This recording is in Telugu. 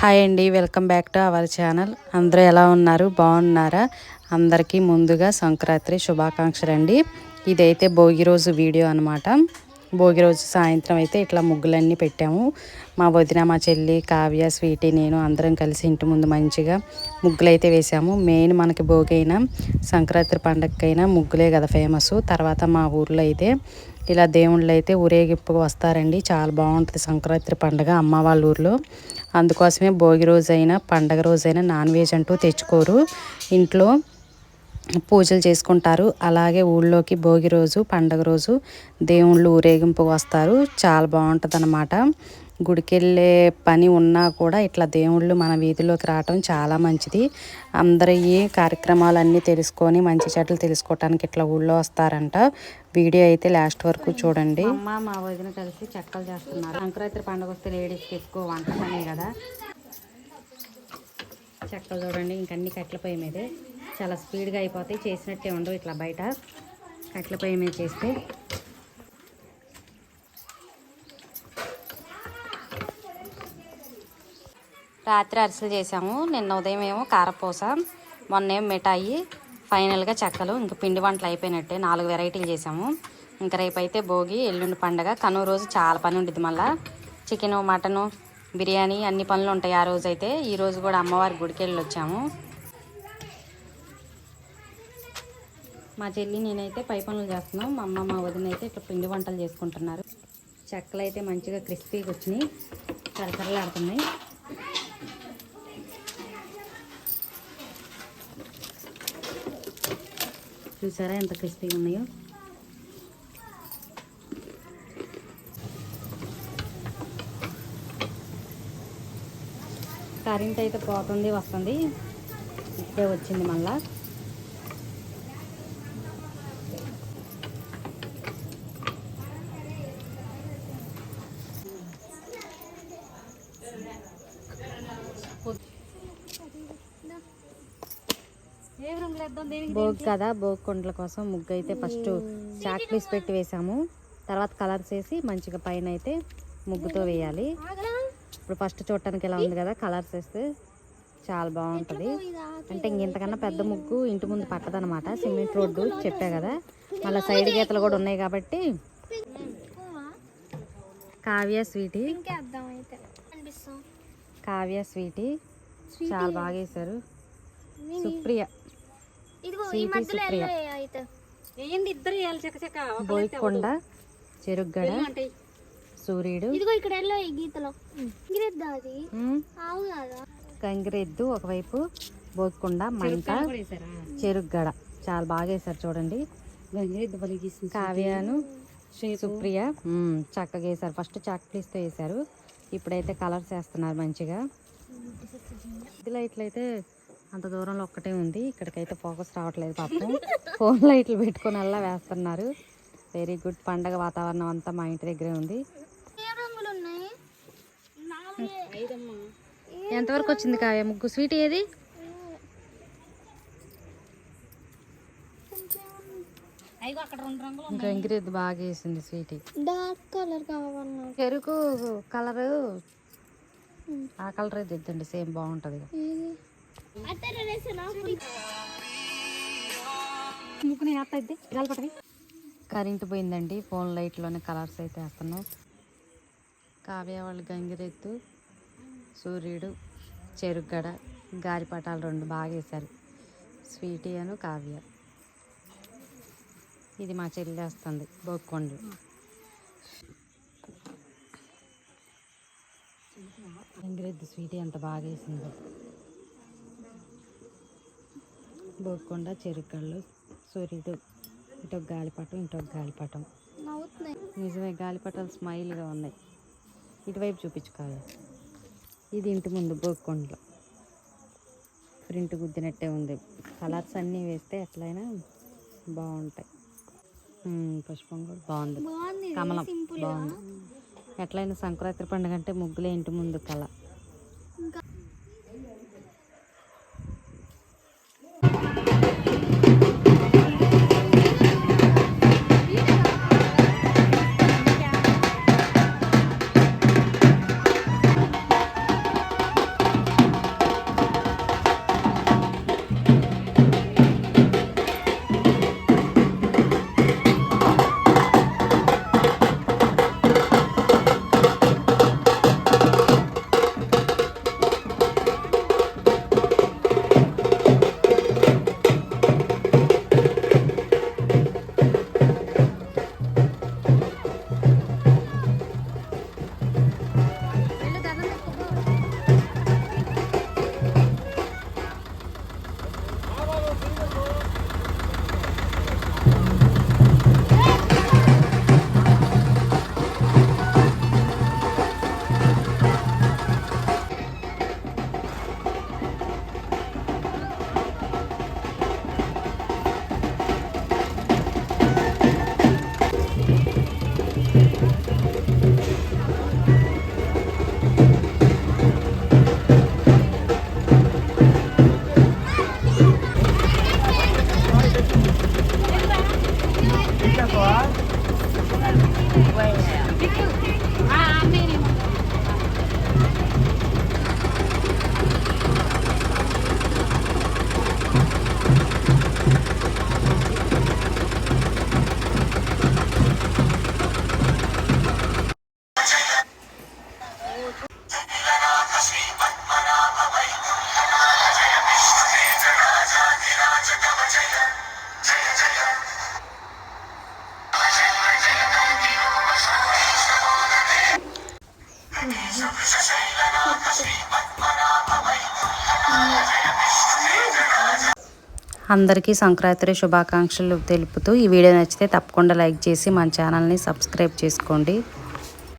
హాయ్ అండి welcome back to our channel. అందరూ ఎలా ఉన్నారు? బాగున్నారా? అందరికీ ముందుగా సంక్రాంతి శుభాకాంక్షలు అండి. ఇదైతే భోగి రోజు వీడియో అనమాట భోగి రోజు సాయంత్రం అయితే ఇట్లా ముగ్గులన్నీ పెట్టాము. మా వదిన మా చెల్లి కావ్య స్వీటీ నేను అందరం కలిసి ఇంటి ముందు మంచిగా ముగ్గులు అయితే వేసాము. మెయిన్ మనకి భోగి అయినా సంక్రాంతి పండగకైనా ముగ్గులే కదా ఫేమస్. తర్వాత మా ఊర్లో అయితే ఇలా దేవుళ్ళు అయితే ఊరేగింపు వస్తారండి. చాలా బాగుంటుంది సంక్రాంతి పండుగ అమ్మ వాళ్ళ ఊర్లో. అందుకోసమే భోగి రోజైనా పండగ రోజైనా నాన్ వెజ్ అంటూ తెచ్చుకోరు. ఇంట్లో పూజలు చేసుకుంటారు. అలాగే ఊళ్ళోకి భోగి రోజు పండగ రోజు దేవుళ్ళు ఊరేగింపు వస్తారు. చాలా బాగుంటుంది అన్నమాట గుడికెళ్ళే పని ఉన్నా కూడా ఇట్లా దేవుళ్ళు మన వీధిలోకి రావటం చాలా మంచిది. అందరి కార్యక్రమాలన్నీ తెలుసుకొని మంచి చెట్లు తెలుసుకోవటానికి ఇట్లా ఊళ్ళో వస్తారంట. వీడియో అయితే లాస్ట్ వరకు చూడండి. అమ్మ మా వదిన కలిసి చెక్కలు చేస్తున్నారు. సంక్రాంతి పండుగ వస్తే లేడీస్కి ఎక్కువ వంట కదా. చెక్కలు చూడండి ఇంకన్నీ కట్టెల పొయ్యి మీదే. చాలా స్పీడ్గా అయిపోతాయి. చేసినట్టే ఉండవు ఇట్లా బయట. కట్ల పొయ్యి మీద చేస్తే రాత్రి అరిసెలు చేసాము. నిన్న ఉదయం ఏమో కారపూస మొన్న ఏమో మిఠాయి ఫైనల్గా చెక్కలు ఇంక పిండి వంటలు అయిపోయినట్టే నాలుగు వెరైటీలు చేసాము. ఇంకా రేపు అయితే భోగి ఎల్లుండి పండగ కనుమ రోజు చాలా పని ఉంటుంది మళ్ళీ. చికెను మటను బిర్యానీ అన్ని పనులు ఉంటాయి ఆ రోజు అయితే ఈరోజు కూడా అమ్మవారి గుడికి వెళ్ళి వచ్చాము. మా చెల్లి నేనైతే పై పనులు చేస్తున్నాం. మా అమ్మ మా వదిన అయితే ఇట్లా పిండి వంటలు చేసుకుంటున్నారు. చెక్కలు అయితే మంచిగా క్రిస్పీగా వచ్చినాయి. కరకరలాడుతున్నాయి చూసారా ఎంత క్రిస్పీగా ఉన్నాయో? కరెంట్ అయితే పోతుంది వస్తుంది. ఇప్పుడే వచ్చింది మళ్ళీ. భోగి కదా భోగి కొండల కోసం ముగ్గు అయితే ఫస్ట్ చాక్ పీస్ పెట్టి వేసాము. తర్వాత కలర్స్ వేసి మంచిగా పైన అయితే ముగ్గుతో వేయాలి. ఇప్పుడు ఫస్ట్ చూడటానికి ఎలా ఉంది కదా కలర్స్ వేస్తే చాలా బాగుంటుంది. అంటే ఇంక ఇంతకన్నా పెద్ద ముగ్గు ఇంటి ముందు పట్టదనమాట సిమెంట్ రోడ్డు చెప్పా కదా. మళ్ళీ సైడ్ గీతలు కూడా ఉన్నాయి కాబట్టి కావ్య స్వీటీ. కావ్య స్వీటీ. చాలా బాగా వేశారు. సుప్రియ. స్వీటీ సుప్రియ. ఇద్దరు వేయాలి చెక్క చెక్క బోయికొండ చెరుగ్గడ సూర్యుడు ఇదిగో ఇక్కడ ఎల్లో ఈ గీతలో. గిరెద్దా అది? ఆవు కాదా? గంగిరెద్దు ఒకవైపు బోయికొండ మంట చెరుగ్గడ చాలా బాగా వేశారు చూడండి. కావ్యను సుప్రియ చక్కగా వేశారు. ఫస్ట్ చాక్ పీస్తో వేశారు. ఇప్పుడైతే కలర్స్ వేస్తున్నారు మంచిగా. అయితే అంత దూరంలో ఒక్కటే ఉంది. ఇక్కడికైతే ఫోకస్ రావట్లేదు పాపం. ఫోన్ లైట్లు పెట్టుకొని అలా వేస్తున్నారు. వెరీ గుడ్ పండగ వాతావరణం అంతా మా ఇంటి దగ్గరే ఉంది. ఏ రంగులు ఉన్నాయి? ఎంతవరకు వచ్చింది కావ్య? ముగ్గు స్వీట్ ఏది? గంగిరెద్దు బాగా వేసింది స్వీట్. డార్క్ కలర్ కావాలన్నా. చెరుకు కలరు ఆ కలర్ తెద్దండి. సేమ్ బాగుంటుంది. నేను అత్త కరెంట్ పోయిందండి. ఫోన్ లైట్లోనే కలర్స్ అయితే వేస్తున్నాం. కావ్య వాళ్ళు గంగిరెత్తు సూర్యుడు చెరుగడ గాలిపటాలు రెండు బాగా వేశారు. స్వీటీ అను కావ్య. ఇది మా చెల్లి వేస్తుంది బొక్కొండలు గంగిరెద్దు స్వీటీ ఎంత బాగా వేసిందో. బొక్కొండ చెరుకళ్ళు సూర్యుడు ఇటొక గాలిపటం ఇటొక గాలిపటం. నిజమే గాలిపటాలు స్మైల్గా ఉన్నాయి. ఇటువైపు చూపించుకోవాలి. ఇది ఇంటి ముందు బోక్కొండలో ప్రింట్ గుద్దినట్టే ఉంది. కలర్స్ అన్నీ వేస్తే ఎట్లయినా బాగుంటాయి. పుష్పం కూడా బాగుంది. కమలం బాగుంది. ఎట్లయినా సంక్రాంతి పండుగ అంటే ముగ్గులే ఇంటి ముందు కళ అందరికీ సంక్రాంతి శుభాకాంక్షలు తెలుపుతూ ఈ వీడియో నచ్చితే తప్పకుండా లైక్ చేసి మన ఛానల్ని సబ్స్క్రైబ్ చేసుకోండి.